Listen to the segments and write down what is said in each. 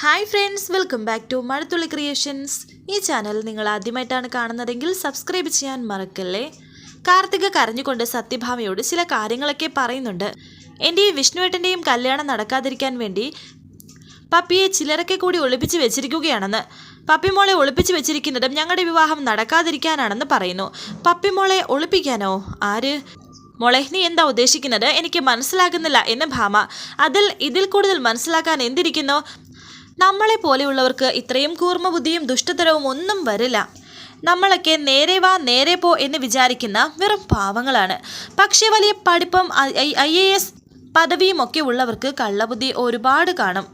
Hi friends welcome back to Mazhathulli creations ഈ channel നിങ്ങൾ ആദ്യമായിട്ടാണ് കാണുന്നതെങ്കിൽ സബ്സ്ക്രൈബ് ചെയ്യാൻ മറക്കല്ലേ? കാർത്തിക കരഞ്ഞുകൊണ്ട് സത്യഭാമയോട് ചില കാര്യങ്ങളൊക്കെ പറയുന്നുണ്ട്. എന്റെയും വിഷ്ണുവേട്ടന്റെയും കല്യാണം നടക്കാതിരിക്കാൻ വേണ്ടി പപ്പിയെ ചിലരൊക്കെ കൂടി ഒളിപ്പിച്ച് വെച്ചിരിക്കുകയാണെന്ന്. പപ്പിമോളെ ഒളിപ്പിച്ച് വെച്ചിരിക്കുന്നതും ഞങ്ങളുടെ വിവാഹം നടക്കാതിരിക്കാനാണെന്ന് പറയുന്നു. പപ്പിമോളെ ഒളിപ്പിക്കാനോ? ആര്? മോളെ നീ എന്താ ഉദ്ദേശിക്കുന്നത്? എനിക്ക് മനസ്സിലാകുന്നില്ല എന്ന് ഭാമ. അതിൽ ഇതിൽ കൂടുതൽ മനസ്സിലാക്കാൻ എന്തിരിക്കുന്നു? നമ്മളെ പോലെയുള്ളവർക്ക് ഇത്രയും കൂർമ്മ ബുദ്ധിയും ദുഷ്ടതരവും ഒന്നും വരില്ല. നമ്മളൊക്കെ നേരെ വാ നേരെ പോ എന്ന് വിചാരിക്കുന്ന വെറും പാവങ്ങളാണ്. പക്ഷേ വലിയ പഠിപ്പും ഐ എ എസ് പദവിയും ഒക്കെ ഉള്ളവർക്ക് കള്ളബുദ്ധി ഒരുപാട് കാണും.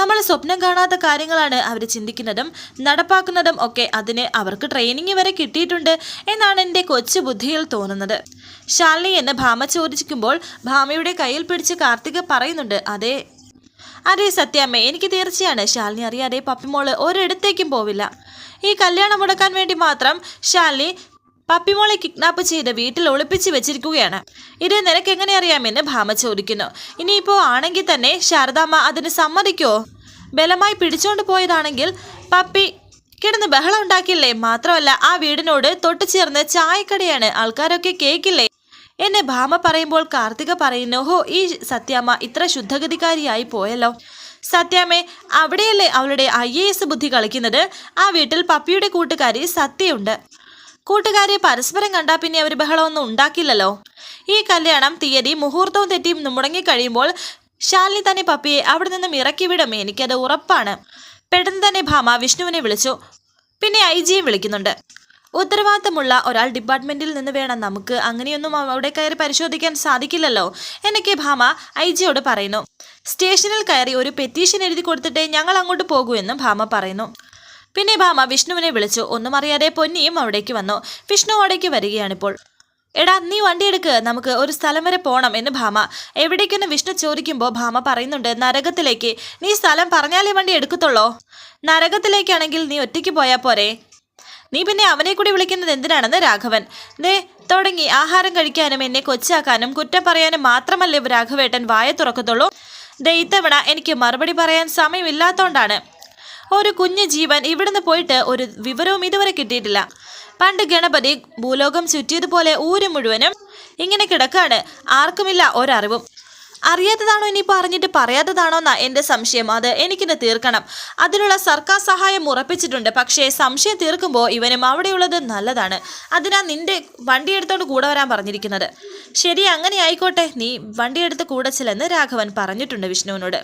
നമ്മൾ സ്വപ്നം കാണാത്ത കാര്യങ്ങളാണ് അവർ ചിന്തിക്കുന്നതും നടപ്പാക്കുന്നതും ഒക്കെ അതിന് അവർക്ക് ട്രെയിനിങ് വരെ കിട്ടിയിട്ടുണ്ട് എന്നാണ് എന്റെ കൊച്ചു ബുദ്ധിയിൽ തോന്നുന്നത്. ശാലിനി എന്ന് ഭാമ ചോദിക്കുമ്പോൾ ഭാമയുടെ കയ്യിൽ പിടിച്ച് കാർത്തിക് പറയുന്നുണ്ട് അതെ അതെ സത്യാമ്മ എനിക്ക് തീർച്ചയാണ്. ശാലിനി അറിയാതെ പപ്പിമോൾ ഒരിടത്തേക്കും പോവില്ല. ഈ കല്യാണം മുടക്കാൻ വേണ്ടി മാത്രം ശാലിനി പപ്പിമോളെ കിഡ്നാപ്പ് ചെയ്ത് വീട്ടിൽ ഒളിപ്പിച്ച് വെച്ചിരിക്കുകയാണ്. ഇത് നിനക്ക് എങ്ങനെ അറിയാമെന്ന് ഭാമ ചോദിക്കുന്നു. ഇനിയിപ്പോ ആണെങ്കിൽ തന്നെ ശാരദാമ്മ അതിന് സമ്മതിക്കോ? ബലമായി പിടിച്ചോണ്ട് പോയതാണെങ്കിൽ പപ്പി കിടന്ന് ബഹളം ഉണ്ടാക്കില്ലേ? മാത്രമല്ല ആ വീടിനോട് തൊട്ടു ചേർന്ന് ചായക്കടയാണ്. ആൾക്കാരൊക്കെ കേക്കില്ലേ? എന്നെ ഭാമ പറയുമ്പോൾ കാർത്തിക പറയുന്നു ഹോ ഈ സത്യാമ്മ ഇത്ര ശുദ്ധഗതികാരിയായി പോയല്ലോ. സത്യാമ്മേ അവിടെയല്ലേ അവളുടെ ഐ എ എസ് ബുദ്ധി കളിക്കുന്നത്? ആ വീട്ടിൽ പപ്പിയുടെ കൂട്ടുകാരി സത്യയുണ്ട്. കൂട്ടുകാരെ പരസ്പരം കണ്ടാൽ പിന്നെ അവർ ബഹളമൊന്നും ഉണ്ടാക്കില്ലല്ലോ. ഈ കല്യാണം തീയതി മുഹൂർത്തവും തെറ്റിയും മുടങ്ങിക്കഴിയുമ്പോൾ ശാലിനി തന്നെ പപ്പിയെ അവിടെ നിന്നും ഇറക്കി വിടും. എനിക്കത് ഉറപ്പാണ്. പെട്ടെന്ന് തന്നെ ഭാമ വിഷ്ണുവിനെ വിളിച്ചു. പിന്നെ ഐ ജിയും വിളിക്കുന്നുണ്ട്. ഉത്തരവാദിത്തമുള്ള ഒരാൾ ഡിപ്പാർട്ട്മെന്റിൽ നിന്ന് വേണം നമുക്ക്. അങ്ങനെയൊന്നും അവിടെ കയറി പരിശോധിക്കാൻ സാധിക്കില്ലല്ലോ എന്നൊക്കെ ഭാമ ഐ ജിയോട് പറയുന്നു. സ്റ്റേഷനിൽ കയറി ഒരു പെറ്റീഷൻ എഴുതി കൊടുത്തിട്ടേ ഞങ്ങൾ അങ്ങോട്ട് പോകൂ എന്ന് ഭാമ പറയുന്നു. പിന്നെ ഭാമ വിഷ്ണുവിനെ വിളിച്ചു. ഒന്നും അറിയാതെ പൊന്നിയും അവിടേക്ക് വന്നു. വിഷ്ണു അവിടേക്ക് വരികയാണിപ്പോൾ. എടാ നീ വണ്ടി എടുക്ക്. നമുക്ക് ഒരു സ്ഥലം വരെ പോകണം എന്ന് ഭാമ. എവിടേക്കെന്ന് വിഷ്ണു ചോദിക്കുമ്പോൾ ഭാമ പറയുന്നുണ്ട് നരകത്തിലേക്ക്. നീ സ്ഥലം പറഞ്ഞാലേ വണ്ടി എടുക്കത്തുള്ളോ? നരകത്തിലേക്കാണെങ്കിൽ നീ ഒറ്റയ്ക്ക് പോയാൽ പോരെ. നീ പിന്നെ അവനെ കൂടി വിളിക്കുന്നത് എന്തിനാണെന്ന് രാഘവൻ. ദേ തുടങ്ങി. ആഹാരം കഴിക്കാനും എന്നെ കൊച്ചാക്കാനും കുറ്റം പറയാനും മാത്രമല്ലേ രാഘവേട്ടൻ വായ തുറക്കത്തുള്ളൂ? ദേ ഇത്തവണ എനിക്ക് മറുപടി പറയാൻ സമയമില്ലാത്തോണ്ടാണ്. ഒരു കുഞ്ഞു ജീവൻ ഇവിടുന്ന് പോയിട്ട് ഒരു വിവരവും ഇതുവരെ കിട്ടിയിട്ടില്ല. പണ്ട് ഗണപതി ഭൂലോകം ചുറ്റിയതുപോലെ ഊര് മുഴുവനും ഇങ്ങനെ കിടക്കാണ്. ആർക്കുമില്ല ഒരറിവും. അറിയാത്തതാണോ ഇനി പറഞ്ഞിട്ട് പറയാത്തതാണോ എന്നാ എന്റെ സംശയം. അത് എനിക്കിന്ന് തീർക്കണം. അതിനുള്ള സർക്കാർ സഹായം ഉറപ്പിച്ചിട്ടുണ്ട്. പക്ഷേ സംശയം തീർക്കുമ്പോൾ ഇവനും അവിടെയുള്ളത് നല്ലതാണ്. അതിനാ നിന്റെ വണ്ടി എടുത്തോണ്ട് കൂടെ വരാൻ പറഞ്ഞിരിക്കുന്നത്. ശരി അങ്ങനെ ആയിക്കോട്ടെ. നീ വണ്ടി എടുത്ത് കൂടെ ചെല്ലെന്ന് രാഘവൻ പറഞ്ഞിട്ടുണ്ട് വിഷ്ണുവിനോട്.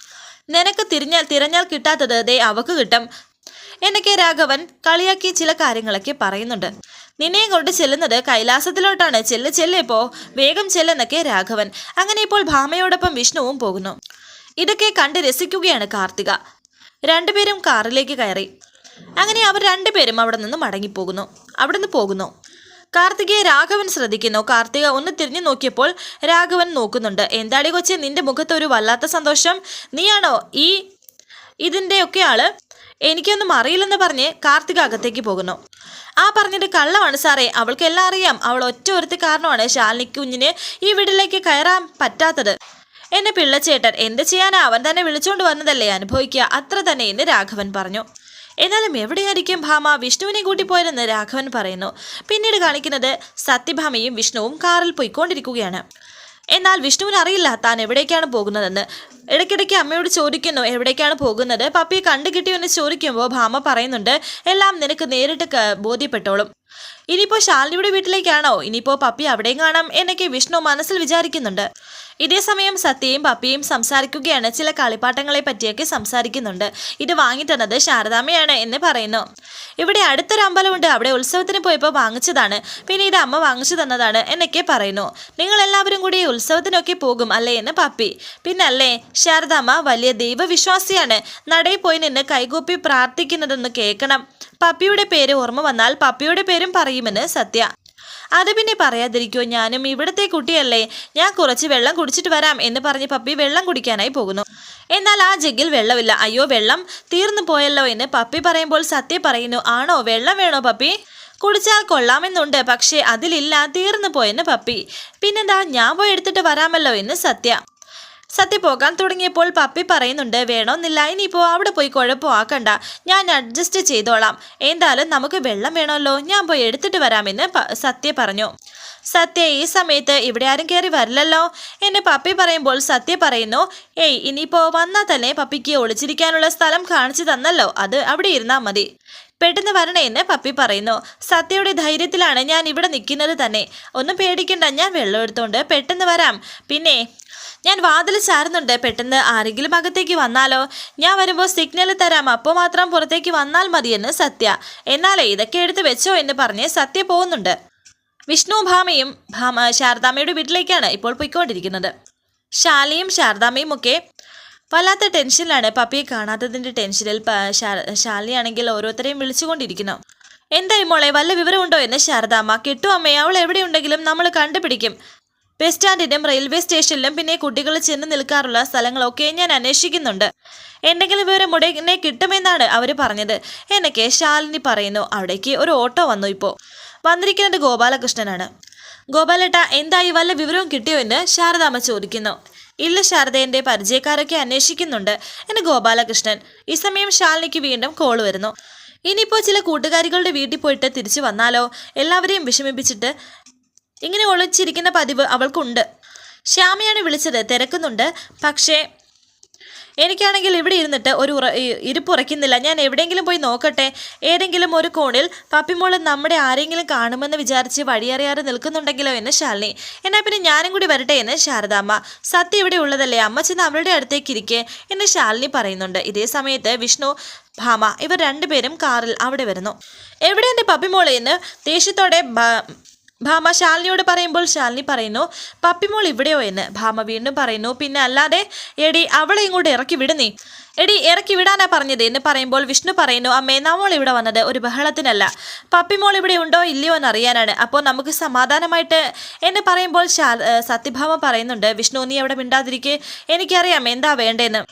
നിനക്ക് തിരിഞ്ഞാൽ തിരഞ്ഞാൽ കിട്ടാത്തത് ദേ അവക്ക് കിട്ടും. എന്നൊക്കെ രാഘവൻ കളിയാക്കി ചില കാര്യങ്ങളൊക്കെ പറയുന്നുണ്ട്. നിന്നെയും കൊണ്ട് ചെല്ലുന്നത് കൈലാസത്തിലോട്ടാണ്. ചെല്ല് ചെല്ലിപ്പോ വേഗം ചെല്ലെന്നൊക്കെ രാഘവൻ. അങ്ങനെ ഇപ്പോൾ ഭാമയോടൊപ്പം വിഷ്ണുവും പോകുന്നു. ഇതൊക്കെ കണ്ട് രസിക്കുകയാണ് കാർത്തിക. രണ്ടുപേരും കാറിലേക്ക് കയറി. അങ്ങനെ അവർ രണ്ടുപേരും അവിടെ നിന്ന് മടങ്ങിപ്പോകുന്നു. അവിടെ നിന്ന് പോകുന്നു. കാർത്തികയെ രാഘവൻ ശ്രദ്ധിക്കുന്നു. കാർത്തിക ഒന്ന് തിരിഞ്ഞു നോക്കിയപ്പോൾ രാഘവൻ നോക്കുന്നുണ്ട്. എന്താടി കൊച്ചെ നിന്റെ മുഖത്ത് ഒരു വല്ലാത്ത സന്തോഷം. നീയാണോ ഈ ഇതിന്റെയൊക്കെ ആൾ? എനിക്കൊന്നും അറിയില്ലെന്ന് പറഞ്ഞ് കാർത്തിക അകത്തേക്ക് പോകുന്നു. ആ പറഞ്ഞിട്ട് കള്ളമാണ് സാറേ. അവൾക്ക് എല്ലാം അറിയാം. അവൾ ഒറ്റ ഒരുത്തി കാരണമാണ് ശാലിനി കുഞ്ഞിന് ഈ വീട്ടിലേക്ക് കയറാൻ പറ്റാത്തത്. എന്നെ പിള്ളച്ചേട്ടൻ എന്ത് ചെയ്യാനാ? അവൻ തന്നെ വിളിച്ചുകൊണ്ട് വന്നതല്ലേ അനുഭവിക്കുക. അത്ര തന്നെ എന്ന് രാഘവൻ പറഞ്ഞു. എന്നാലും എവിടെയായിരിക്കും ഭാമ? വിഷ്ണുവിനെ കൂട്ടിപ്പോയതെന്ന് രാഘവൻ പറയുന്നു. പിന്നീട് കാണിക്കുന്നത് സത്യഭാമയും വിഷ്ണുവും കാറിൽ പോയിക്കൊണ്ടിരിക്കുകയാണ്. എന്നാൽ വിഷ്ണുവിന് അറിയില്ല. താൻ എവിടേക്കാണ് പോകുന്നതെന്ന്. ഇടയ്ക്കിടയ്ക്ക് അമ്മയോട് ചോദിക്കുന്നു എവിടേക്കാണ് പോകുന്നത്? പപ്പിയെ കണ്ടു കിട്ടിയോ എന്ന് ചോദിക്കുമ്പോൾ ഭാമ പറയുന്നുണ്ട് എല്ലാം നിനക്ക് നേരിട്ട് ബോധ്യപ്പെട്ടോളും. ഇനിയിപ്പോൾ ശാലിനിയുടെ വീട്ടിലേക്കാണോ? ഇനിയിപ്പോൾ പപ്പി അവിടെയും കാണാം എന്നൊക്കെ വിഷ്ണു മനസ്സിൽ വിചാരിക്കുന്നുണ്ട്. ഇതേ സമയം സത്യയും പപ്പിയും സംസാരിക്കുകയാണ്. ചില കളിപ്പാട്ടങ്ങളെ പറ്റിയൊക്കെ സംസാരിക്കുന്നുണ്ട്. ഇത് വാങ്ങിത്തന്നത് ശാരദാമ്മയാണ് എന്ന് പറയുന്നു. ഇവിടെ അടുത്തൊരു അമ്പലമുണ്ട്. അവിടെ ഉത്സവത്തിന് പോയപ്പോൾ വാങ്ങിച്ചതാണ്. പിന്നെ ഇത് അമ്മ വാങ്ങിച്ചു തന്നതാണ് എന്നൊക്കെ പറയുന്നു. നിങ്ങൾ എല്ലാവരും കൂടി ഉത്സവത്തിനൊക്കെ പോകും അല്ലേ എന്ന് പപ്പി. പിന്നല്ലേ ശാരദാമ്മ വലിയ ദൈവവിശ്വാസിയാണ്. നടയിൽ പോയി നിന്ന് കൈകൂപ്പി പ്രാർത്ഥിക്കുന്നതെന്ന് കേൾക്കണം. പപ്പിയുടെ പേര് ഓർമ്മ വന്നാൽ പപ്പിയുടെ പേരും പറയുമെന്ന് സത്യ. അത് പിന്നെ പറയാതിരിക്കോ ഞാനും ഇവിടുത്തെ കുട്ടിയല്ലേ. ഞാൻ കുറച്ച് വെള്ളം കുടിച്ചിട്ട് വരാം എന്ന് പറഞ്ഞ് പപ്പി വെള്ളം കുടിക്കാനായി പോകുന്നു. എന്നാൽ ആ ജഗ്ഗിൽ വെള്ളമില്ല. അയ്യോ വെള്ളം തീർന്നു പോയല്ലോ എന്ന് പപ്പി പറയുമ്പോൾ സത്യ പറയുന്നു. ആണോ? വെള്ളം വേണോ പപ്പി? കുടിച്ചാൽ കൊള്ളാമെന്നുണ്ട്. പക്ഷേ അതിലില്ല തീർന്നു പോയെന്ന് പപ്പി. പിന്നെന്താ ഞാൻ പോയി എടുത്തിട്ട് വരാമല്ലോ എന്ന് സത്യ. സത്യ പോകാൻ തുടങ്ങിയപ്പോൾ പപ്പി പറയുന്നുണ്ട് വേണമെന്നില്ല ഇനിയിപ്പോൾ അവിടെ പോയി കുഴപ്പമാക്കണ്ട ഞാൻ അഡ്ജസ്റ്റ് ചെയ്തോളാം. എന്തായാലും നമുക്ക് വെള്ളം വേണമല്ലോ. ഞാൻ പോയി എടുത്തിട്ട് വരാമെന്ന് സത്യ പറഞ്ഞു. സത്യ ഈ സമയത്ത് ഇവിടെ ആരും കയറി വരില്ലല്ലോ. എന്നെ പപ്പി പറയുമ്പോൾ സത്യ പറയുന്നു ഏയ് ഇനിയിപ്പോ വന്നാൽ തന്നെ പപ്പിക്ക് ഒളിച്ചിരിക്കാനുള്ള സ്ഥലം കാണിച്ചു തന്നല്ലോ. അത് അവിടെ ഇരുന്നാ മതി. പെട്ടെന്ന് വരണേ എന്ന് പപ്പി പറയുന്നു. സത്യയുടെ ധൈര്യത്തിലാണ് ഞാൻ ഇവിടെ നിൽക്കുന്നത് തന്നെ. ഒന്നും പേടിക്കണ്ട ഞാൻ വെള്ളം എടുത്തോണ്ട് പെട്ടെന്ന് വരാം. പിന്നെ ഞാൻ വാതിൽ ചാരുന്നുണ്ട്. പെട്ടെന്ന് ആരെങ്കിലും അകത്തേക്ക് വന്നാലോ? ഞാൻ വരുമ്പോൾ സിഗ്നൽ തരാം. അപ്പോൾ മാത്രം പുറത്തേക്ക് വന്നാൽ മതിയെന്ന് സത്യ. എന്നാലേ ഇതൊക്കെ എടുത്ത് വെച്ചോ എന്ന് പറഞ്ഞ് സത്യ പോകുന്നുണ്ട്. വിഷ്ണു ഭാമയും ഭാമ ശാരദാമ്മയുടെ വീട്ടിലേക്കാണ് ഇപ്പോൾ പോയിക്കൊണ്ടിരിക്കുന്നത്. ശാലയും ശാരദാമ്മയും ഒക്കെ വല്ലാത്ത ടെൻഷനിലാണ്. പപ്പിയെ കാണാത്തതിന്റെ ടെൻഷനിൽ ശാലിയാണെങ്കിൽ ഓരോരുത്തരെയും വിളിച്ചുകൊണ്ടിരിക്കുന്നു. എന്തായി മോളെ വല്ല വിവരമുണ്ടോ എന്ന് ശാരദാമ്മ. കിട്ടുമ്മയെ അവൾ എവിടെയുണ്ടെങ്കിലും നമ്മൾ കണ്ടുപിടിക്കും. ബസ് സ്റ്റാൻഡിലും റെയിൽവേ സ്റ്റേഷനിലും പിന്നെ കുട്ടികൾ ചെന്ന് നിൽക്കാറുള്ള സ്ഥലങ്ങളൊക്കെ ഞാൻ അന്വേഷിക്കുന്നുണ്ട്. എന്തെങ്കിലും വിവരം ഉടനെ കിട്ടുമെന്നാണ് അവർ പറഞ്ഞത്. എന്നൊക്കെ ശാലിനി പറയുന്നു. അവിടേക്ക് ഒരു ഓട്ടോ വന്നു ഇപ്പോൾ. വന്നിരിക്കുന്നത് ഗോപാലകൃഷ്ണനാണ്. ഗോപാലേട്ട എന്തായി? വല്ല വിവരവും കിട്ടിയോ എന്ന് ശാരദാമ്മ ചോദിക്കുന്നു. ഇല്ല ശാരദ എന്റെ പരിചയക്കാരൊക്കെ അന്വേഷിക്കുന്നുണ്ട്. എന്ന് ഗോപാലകൃഷ്ണൻ. ഈ സമയം ശാലിനിക്ക് വീണ്ടും കോൾ വരുന്നു. ഇനിയിപ്പോൾ ചില കൂട്ടുകാരികളുടെ വീട്ടിൽ പോയിട്ട് തിരിച്ചു വന്നാലോ? എല്ലാവരെയും വിഷമിപ്പിച്ചിട്ട് ഇങ്ങനെ ഒളിച്ചിരിക്കുന്ന പതിവ് അവൾക്കുണ്ട്. ശ്യാമയാണ് വിളിച്ചത്. തിരക്കുന്നുണ്ട്. പക്ഷേ എനിക്കാണെങ്കിൽ ഇവിടെ ഇരുന്നിട്ട് ഒരു ഉറ ഇരിപ്പുറയ്ക്കുന്നില്ല ഞാൻ എവിടെയെങ്കിലും പോയി നോക്കട്ടെ. ഏതെങ്കിലും ഒരു കോണിൽ പപ്പിമോൾ നമ്മുടെ ആരെങ്കിലും കാണുമെന്ന് വിചാരിച്ച് വഴിയറിയാതെ നിൽക്കുന്നുണ്ടെങ്കിലോ എന്ന് ശാലിനി. എന്നാൽ പിന്നെ ഞാനും കൂടി വരട്ടെ എന്ന് ശാരദാമ്മ. സത്യം ഇവിടെ ഉള്ളതല്ലേ? അമ്മ ചെന്ന് അവളുടെ അടുത്തേക്ക് ഇരിക്കെ എന്ന് ശാലിനി പറയുന്നുണ്ട്. ഇതേ സമയത്ത് വിഷ്ണു ഭാമ ഇവർ രണ്ടുപേരും കാറിൽ അവിടെ വരുന്നു. എവിടെ എന്റെ പപ്പിമോളെ എന്ന് ദേഷ്യത്തോടെ ഭാമ ശാലിനിയോട് പറയുമ്പോൾ ശാലിനി പറയുന്നു പപ്പിമോൾ ഇവിടെയോ എന്ന്? ഭാമ വീണ്ടും പറയുന്നു പിന്നെ അല്ലാതെ എടി അവളെ ഇങ്ങോട്ട് ഇറക്കി വിടുന്നേ. എടി ഇറക്കി വിടാനാ പറഞ്ഞത് എന്ന് പറയുമ്പോൾ വിഷ്ണു പറയുന്നു അമ്മേ നമ്മൾ ഇവിടെ വന്നത്? ഒരു ബഹളത്തിനല്ല. പപ്പിമോൾ ഇവിടെ ഉണ്ടോ ഇല്ലയോ എന്ന് അറിയാനാണ് അപ്പോൾ നമുക്ക് സമാധാനമായിട്ട് എന്ന് പറയുമ്പോൾ ശാ സത്യഭാമ പറയുന്നുണ്ട് വിഷ്ണു നീ അവിടെ മിണ്ടാതിരിക്കെ. എനിക്കറിയാം എന്താ വേണ്ടേന്ന്.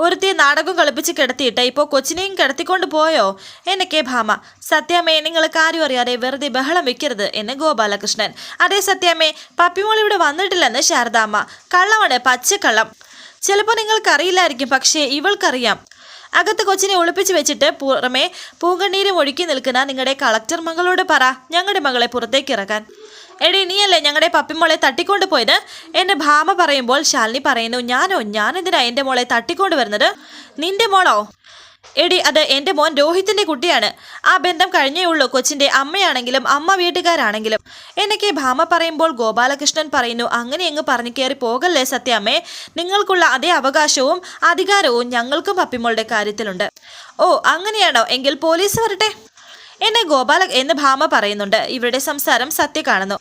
ഒരുത്തി നാടകം കളിപ്പിച്ച് കിടത്തിയിട്ട് ഇപ്പോൾ കൊച്ചിനെയും കിടത്തിക്കൊണ്ട് പോയോ? എന്നൊക്കെ ഭാമ. സത്യാമ്മേ നിങ്ങൾ കാര്യം അറിയാതെ വെറുതെ ബഹളം വെക്കരുത് എന്ന് ഗോപാലകൃഷ്ണൻ. അതേ സത്യാമ്മേ പപ്പിമോൾ ഇവിടെ വന്നിട്ടില്ലെന്ന് ശാരദാമ്മ. കള്ളമാണ് പച്ചക്കള്ളം. ചിലപ്പോൾ നിങ്ങൾക്കറിയില്ലായിരിക്കും പക്ഷേ ഇവൾക്കറിയാം. അകത്ത് കൊച്ചിനെ ഒളിപ്പിച്ച് വെച്ചിട്ട് പുറമെ പൂങ്കണ്ണീരും ഒഴുക്കി നിൽക്കുന്ന നിങ്ങളുടെ കളക്ടർ മകളോട് പറ. ഞങ്ങളുടെ മകളെ പുറത്തേക്ക് ഇറക്കാൻ. എടി നീയല്ലേ ഞങ്ങളുടെ പപ്പിമോളെ തട്ടിക്കൊണ്ട് പോയത്? എന്റെ ഭാമ പറയുമ്പോൾ ശാലിനി പറയുന്നു ഞാനോ ഞാനെന്തിനാ എന്റെ മോളെ തട്ടിക്കൊണ്ട് വരുന്നത്? നിന്റെ മോളോ? എടി അത് എന്റെ മോൻ രോഹിത്തിന്റെ കുട്ടിയാണ്. ആ ബന്ധം കഴിഞ്ഞേ ഉള്ളൂ കൊച്ചിന്റെ അമ്മയാണെങ്കിലും അമ്മ വീട്ടുകാരാണെങ്കിലും. എന്നൊക്കെ ഭാമ പറയുമ്പോൾ ഗോപാലകൃഷ്ണൻ പറയുന്നു അങ്ങനെ അങ്ങ് പറഞ്ഞു കയറി പോകല്ലേ സത്യാമ്മേ? നിങ്ങൾക്കുള്ള അതേ അവകാശവും അധികാരവും ഞങ്ങൾക്കും പപ്പിമോളുടെ കാര്യത്തിലുണ്ട്. ഓ അങ്ങനെയാണോ? എങ്കിൽ പോലീസ് വരട്ടെ. എന്നെ ഗോപാല എന്ന് ഭാമ പറയുന്നുണ്ട്. ഇവരുടെ സംസാരം സത്യ കാണുന്നു.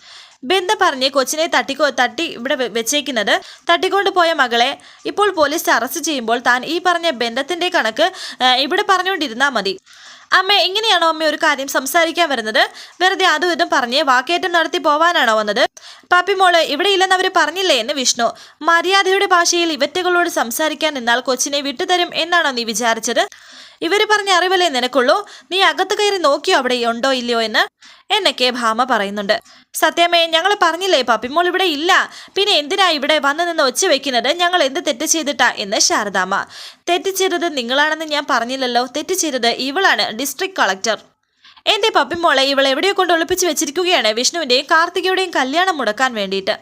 ബന്ധ പറഞ്ഞ് കൊച്ചിനെ തട്ടിക്കോ തട്ടി ഇവിടെ വെച്ചേക്കുന്നത് തട്ടിക്കൊണ്ട് പോയ മകളെ ഇപ്പോൾ പോലീസ് അറസ്റ്റ് ചെയ്യുമ്പോൾ താൻ ഈ പറഞ്ഞ ബന്ധത്തിന്റെ കണക്ക് ഇവിടെ പറഞ്ഞുകൊണ്ടിരുന്നാൽ മതി. അമ്മ എങ്ങനെയാണോ അമ്മ ഒരു കാര്യം സംസാരിക്കാൻ വരുന്നത്? വെറുതെ അതും ഇതും പറഞ്ഞ് വാക്കേറ്റം നടത്തി പോവാനാണോ വന്നത്? പാപ്പി മോൾ ഇവിടെ ഇല്ലെന്ന് അവർ പറഞ്ഞില്ലേ എന്ന് വിഷ്ണു. മര്യാദയുടെ ഭാഷയിൽ ഇവറ്റകളോട് സംസാരിക്കാൻ നിന്നാൽ കൊച്ചിനെ വിട്ടുതരും എന്നാണോ നീ വിചാരിച്ചത്? ഇവർ പറഞ്ഞ അറിവല്ലേ നിനക്കുള്ളൂ? നീ അകത്ത് കയറി നോക്കിയോ അവിടെ ഉണ്ടോ ഇല്ലയോ എന്ന്? എന്നൊക്കെ ഭാമ പറയുന്നുണ്ട്. സത്യമേ ഞങ്ങൾ പറഞ്ഞില്ലേ പപ്പിമോൾ ഇവിടെ ഇല്ല. പിന്നെ എന്തിനാ ഇവിടെ വന്നു നിന്ന് ഒച്ച വെക്കുന്നത്? ഞങ്ങൾ എന്ത് തെറ്റ് ചെയ്തിട്ടാ എന്ന് ശാരദാമ്മ. തെറ്റ് ചെയ്തത് നിങ്ങളാണെന്ന് ഞാൻ പറഞ്ഞില്ലല്ലോ. തെറ്റ് ചെയ്തത് ഇവളാണ് ഡിസ്ട്രിക്ട് കളക്ടർ എന്റെ പപ്പിമോളെ ഇവൾ എവിടെയോ കൊണ്ട് ഒളിപ്പിച്ച് വെച്ചിരിക്കുകയാണ് വിഷ്ണുവിന്റെയും കാർത്തികയുടെയും കല്യാണം മുടക്കാൻ വേണ്ടിയിട്ട്.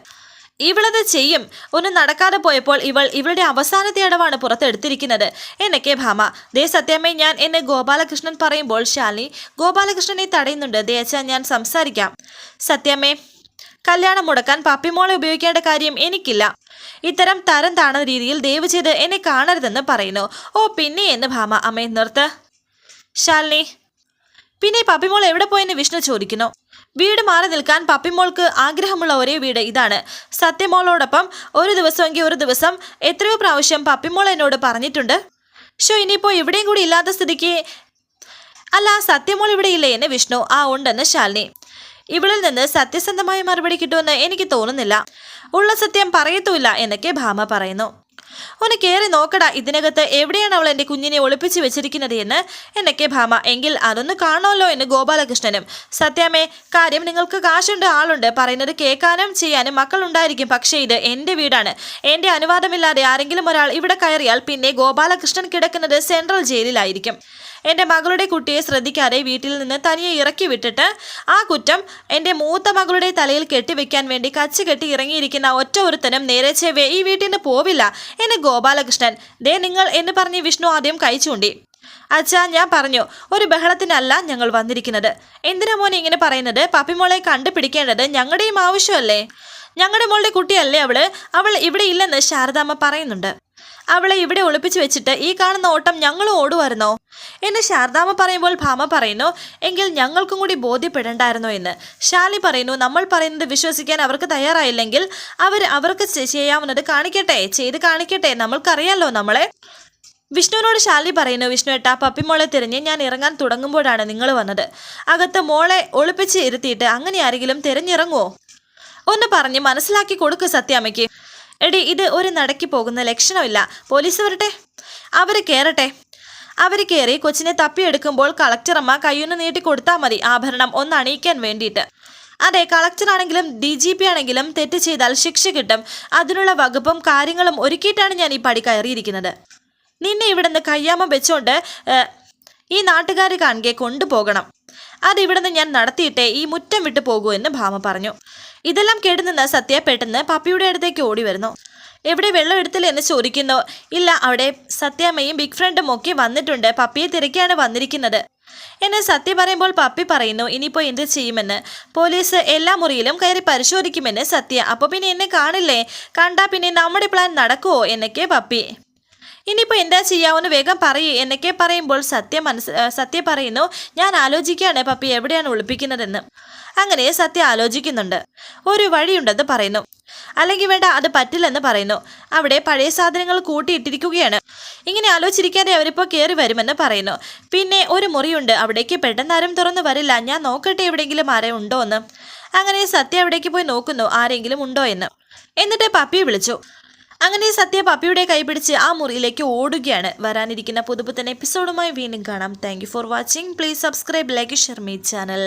ഇവളത് ചെയ്യും. ഒന്ന് നടക്കാതെ പോയപ്പോൾ ഇവൾ ഇവളുടെ അവസാനത്തെ അടവാണ് പുറത്തെടുത്തിരിക്കുന്നത്. എന്നൊക്കെ ഭാമ. ദേ സത്യമേ ഞാൻ എന്നെ ഗോപാലകൃഷ്ണൻ പറയുമ്പോൾ ശാലിനി ഗോപാലകൃഷ്ണനെ തടയുന്നുണ്ട്. ദേ അച്ഛാ ഞാൻ സംസാരിക്കാം. സത്യമേ കല്യാണം മുടക്കാൻ പപ്പിമോളെ ഉപയോഗിക്കേണ്ട കാര്യം എനിക്കില്ല. ഇത്തരം തരം താണ രീതിയിൽ ദയവ് ചെയ്ത് എന്നെ കാണരുതെന്ന് പറയുന്നു. ഓ പിന്നെ എന്ന് ഭാമ. അമ്മയെ നിർത്ത്. ശാലിനി പിന്നെ പപ്പിമോൾ എവിടെ പോയെന്ന് വിഷ്ണു ചോദിക്കുന്നു. വീട് മാറി നിൽക്കാൻ പപ്പിമോൾക്ക് ആഗ്രഹമുള്ള ഒരേ വീട് ഇതാണ്. സത്യമോളോടൊപ്പം ഒരു ദിവസമെങ്കിൽ ഒരു ദിവസം എത്രയോ പ്രാവശ്യം പപ്പിമോൾ എന്നോട് പറഞ്ഞിട്ടുണ്ട്. ഷോ ഇനിയിപ്പോൾ ഇവിടെയും കൂടി ഇല്ലാത്ത സ്ഥിതിക്ക് അല്ല സത്യമോൾ ഇവിടെ ഇല്ലേ എന്ന് വിഷ്ണു ആ ഉണ്ടെന്ന് ശാലിനി. ഇവളിൽ നിന്ന് സത്യസന്ധമായ മറുപടി കിട്ടുമെന്ന് എനിക്ക് തോന്നുന്നില്ല. ഉള്ള സത്യം പറയത്തുമില്ല എന്നൊക്കെ ഭാമ പറയുന്നു. ഒന്ന് കയറി നോക്കടാ ഇതിനകത്ത് എവിടെയാണ് അവൾ എന്റെ കുഞ്ഞിനെ ഒളിപ്പിച്ച് വെച്ചിരിക്കുന്നത് എന്ന്? എന്നൊക്കെ ഭാമ എങ്കിൽ അതൊന്ന് കാണുമല്ലോ എന്ന് ഗോപാലകൃഷ്ണനും. സത്യാമേ കാര്യം നിങ്ങൾക്ക് കാശുണ്ട് ആളുണ്ട്. പറയുന്നത് കേൾക്കാനും ചെയ്യാനും മക്കളുണ്ടായിരിക്കും. പക്ഷേ ഇത് എന്റെ വീടാണ്. എന്റെ അനുവാദമില്ലാതെ ആരെങ്കിലും ഒരാൾ ഇവിടെ കയറിയാൽ പിന്നെ ഗോപാലകൃഷ്ണൻ കിടക്കുന്നത് സെൻട്രൽ ജയിലിലായിരിക്കും. എന്റെ മകളുടെ കുട്ടിയെ ശ്രദ്ധിക്കാതെ വീട്ടിൽ നിന്ന് തനിയെ ഇറക്കി വിട്ടിട്ട് ആ കുറ്റം എന്റെ മൂത്ത മകളുടെ തലയിൽ കെട്ടിവെക്കാൻ വേണ്ടി കച്ച് കെട്ടി ഇറങ്ങിയിരിക്കുന്ന ഒറ്റ ഒരുത്തനും നേരെ ചെവ്വേ ഈ വീട്ടിൽ നിന്ന് പോവില്ല. എന്ന് ഗോപാലകൃഷ്ണൻ. ദേ നിങ്ങൾ എന്ന് പറഞ്ഞ് വിഷ്ണു ആദ്യം കൈ ചൂണ്ടി. അച്ഛാ ഞാൻ പറഞ്ഞു ഒരു ബഹളത്തിനല്ല ഞങ്ങൾ വന്നിരിക്കുന്നത്. എന്തിനാ മോനെ ഇങ്ങനെ പറയുന്നത്? പപ്പിമോളെ കണ്ടുപിടിക്കേണ്ടത് ഞങ്ങളുടെയും ആവശ്യമല്ലേ? ഞങ്ങളുടെ മോളുടെ കുട്ടിയല്ലേ അവൾ? അവൾ ഇവിടെ ഇല്ലെന്ന് ശാരദാമ്മ പറയുന്നുണ്ട്. അവളെ ഇവിടെ ഒളിപ്പിച്ചു വെച്ചിട്ട് ഈ കാണുന്ന ഓട്ടം ഞങ്ങളും ഓടുമായിരുന്നോ? എന്ന് ശാരദാമ്മ പറയുമ്പോൾ ഭാമ പറയുന്നു എങ്കിൽ ഞങ്ങൾക്കും കൂടി ബോധ്യപ്പെടേണ്ടായിരുന്നോ എന്ന്. ശാലി പറയുന്നു നമ്മൾ പറയുന്നത് വിശ്വസിക്കാൻ അവർക്ക് തയ്യാറായില്ലെങ്കിൽ അവർ അവർക്ക് ചെയ്യാവുന്നത് കാണിക്കട്ടെ ചെയ്ത് കാണിക്കട്ടെ നമ്മൾക്കറിയാലോ നമ്മളെ. വിഷ്ണുവിനോട് ശാലി പറയുന്നു വിഷ്ണു ഏട്ടാ പപ്പിമോളെ തിരഞ്ഞ് ഞാൻ ഇറങ്ങാൻ തുടങ്ങുമ്പോഴാണ് നിങ്ങൾ വന്നത്. അകത്ത് മോളെ ഒളിപ്പിച്ച് ഇരുത്തിയിട്ട് അങ്ങനെ ആരെങ്കിലും തിരഞ്ഞിറങ്ങുമോ ഒന്ന് പറഞ്ഞ് മനസ്സിലാക്കി കൊടുക്ക് സത്യാമ്മയ്ക്ക്. എടി ഇത് ഒരു നടക്കി പോകുന്ന ലക്ഷണമില്ല. പോലീസ് വരട്ടെ. അവർ കയറട്ടെ അവർ കയറി കൊച്ചിനെ തപ്പിയെടുക്കുമ്പോൾ കളക്ടറമ്മ കയ്യൊന്ന് നീട്ടി കൊടുത്താൽ മതി ആഭരണം ഒന്ന് അണിയിക്കാൻ വേണ്ടിയിട്ട്. അതെ കളക്ടറാണെങ്കിലും ഡി ജി പി ആണെങ്കിലും തെറ്റ് ചെയ്താൽ ശിക്ഷ കിട്ടും. അതിനുള്ള വകുപ്പും കാര്യങ്ങളും ഒരുക്കിയിട്ടാണ് ഞാൻ ഈ പടി കയറിയിരിക്കുന്നത്. നിന്നെ ഇവിടെ നിന്ന് കയ്യാമ്മ വെച്ചോണ്ട് ഈ നാട്ടുകാർ കാണുകെ കൊണ്ടുപോകണം. അതിവിടുന്ന് ഞാൻ നടത്തിയിട്ടേ ഈ മുറ്റം വിട്ടു പോകൂ എന്ന് ഭാമ പറഞ്ഞു. ഇതെല്ലാം കേട്ടുനിന്ന് സത്യ പെട്ടെന്ന് പപ്പിയുടെ അടുത്തേക്ക് ഓടി വരുന്നു. എവിടെ വെള്ളം എടുത്തില്ല? എന്ന് ചോദിക്കുന്നു. ഇല്ല അവിടെ സത്യാമ്മയും ബിഗ് ഫ്രണ്ടും ഒക്കെ വന്നിട്ടുണ്ട്. പപ്പിയെ തിരക്കിയാണ് വന്നിരിക്കുന്നത്. എന്നെ സത്യം പറയുമ്പോൾ പപ്പി പറയുന്നു ഇനിയിപ്പോൾ എന്ത് ചെയ്യുമെന്ന്? പോലീസ് എല്ലാ മുറിയിലും കയറി പരിശോധിക്കുമെന്ന് സത്യ. അപ്പോൾ പിന്നെ എന്നെ കാണില്ലേ? കണ്ടാ പിന്നെ നമ്മുടെ പ്ലാൻ നടക്കുമോ എന്നൊക്കെ പപ്പി ഇനിയിപ്പോൾ എന്താ ചെയ്യാവുന്ന വേഗം പറയൂ എന്നൊക്കെ പറയുമ്പോൾ സത്യ മനസ്സ് സത്യ പറയുന്നു ഞാൻ ആലോചിക്കുകയാണ് പപ്പി എവിടെയാണ് ഒളിപ്പിക്കുന്നതെന്ന്. അങ്ങനെ സത്യ ആലോചിക്കുന്നുണ്ട്. ഒരു വഴിയുണ്ടെന്ന് പറയുന്നു. അല്ലെങ്കിൽ വേണ്ട അത് പറ്റില്ലെന്ന് പറയുന്നു. അവിടെ പഴയ സാധനങ്ങൾ കൂട്ടിയിട്ടിരിക്കുകയാണ്. ഇങ്ങനെ ആലോചിച്ചിരിക്കാതെ അവരിപ്പോൾ കയറി വരുമെന്ന് പറയുന്നു. പിന്നെ ഒരു മുറിയുണ്ട്. അവിടേക്ക് പെട്ടെന്ന് ആരും തുറന്നു വരില്ല. ഞാൻ നോക്കട്ടെ എവിടെയെങ്കിലും ആരെ ഉണ്ടോ എന്ന് അങ്ങനെ സത്യ അവിടേക്ക് പോയി നോക്കുന്നു. ആരെങ്കിലും ഉണ്ടോ എന്ന്. എന്നിട്ട് പപ്പിയെ വിളിച്ചു. അങ്ങനെ സത്യ പപ്പിയുടെ കൈപിടിച്ച് ആ മുറിയിലേക്ക് ഓടുകയാണ്. വരാനിരിക്കുന്ന പുതുപുത്തൻ എപ്പിസോഡുമായി വീണ്ടും കാണാം. Thank for watching please subscribe like share my channel